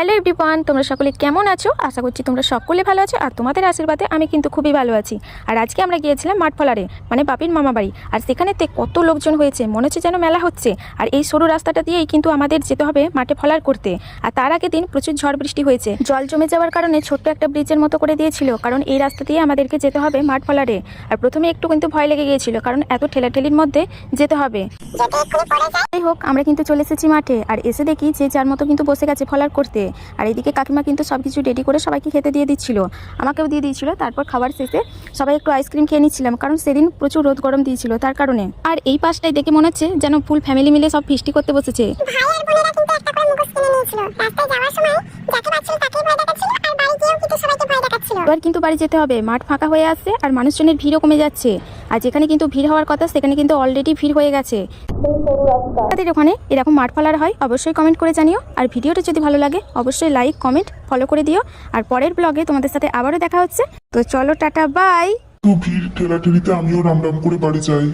Hello everyone তোমরা সকলে কেমন আছো? আশা করছি তোমরা সকলে ভালো আছো। আর তোমাদের আশীর্বাদে আমি কিন্তু খুবই ভালো আছি। আর আজকে আমরা গিয়েছিলাম মাঠফলারে মানে বাপির মামা বাড়ি আর সেখানেতে কত লোকজন হয়েছে মনে হচ্ছে যেন মেলা হচ্ছে। আর এই সরু রাস্তাটা দিয়েই কিন্তু আমাদের যেতে হবে মাঠে ফলার করতে। আর তার আগে দিন প্রচুর ঝড় বৃষ্টি হয়েছে। জল জমে যাওয়ার কারণে ছোট্ট একটা ব্রিজের মতো করে দিয়েছিল কারণ এই রাস্তা দিয়ে আমাদেরকে যেতে হবে মাঠ ফলারে আর প্রথমে একটু কিন্তু ভয় লেগে গিয়েছিল কারণ এত ঠেলাঠেলির মধ্যে যেতে হবে। যাই হোক আমরা কিন্তু চলে এসেছি মাঠে। আর এসে দেখি যে যার মতো কিন্তু বসে গেছে ফলার করতে। আর এদিকে কাকিমা কিন্তু সব কিছু রেডি করে সবাইকে খেতে দিয়ে দিচ্ছিল। আমাকেও দিয়ে দিয়েছিল, তারপর খাবার শেষে সবাই একটু আইসক্রিম খেয়ে নিচ্ছিলাম, কারণ সেদিন প্রচুর রোদ গরম দিয়েছিল, তার কারণে। আর এই পাশটাই দেখে মনে হচ্ছে যেন ফুল ফ্যামিলি মিলে সব ফিস্টি করতে বসেছে। ভাই আর বোনেরা কিন্তু একটা করে মুখোশ কিনে নিয়েছিল। রাস্তায় যাওয়ার সময় যাকে তাকেই এবার কিন্তু বাড়ি যেতে হবে। মাঠ ফাঁকা হয়ে আসছে আর মানুষজনের ভিড়ও কমে যাচ্ছে। আর যেখানে কিন্তু ভিড় হওয়ার কথা, সেখানে কিন্তু অলরেডি ভিড় হয়ে গেছে। তাদের ওখানে এরকম মাঠ ফলার হয়, অবশ্যই কমেন্ট করে জানিও। আর ভিডিওটা যদি ভালো লাগে, অবশ্যই লাইক কমেন্ট ফলো করে দিও। আর পরের ব্লগে তোমাদের সাথে আবারও দেখা হচ্ছে। তো চলো, টাটা বাই তো ভিড় ঠেলাঠেলিতে আমিও রাম রাম করে বাড়ি যাই।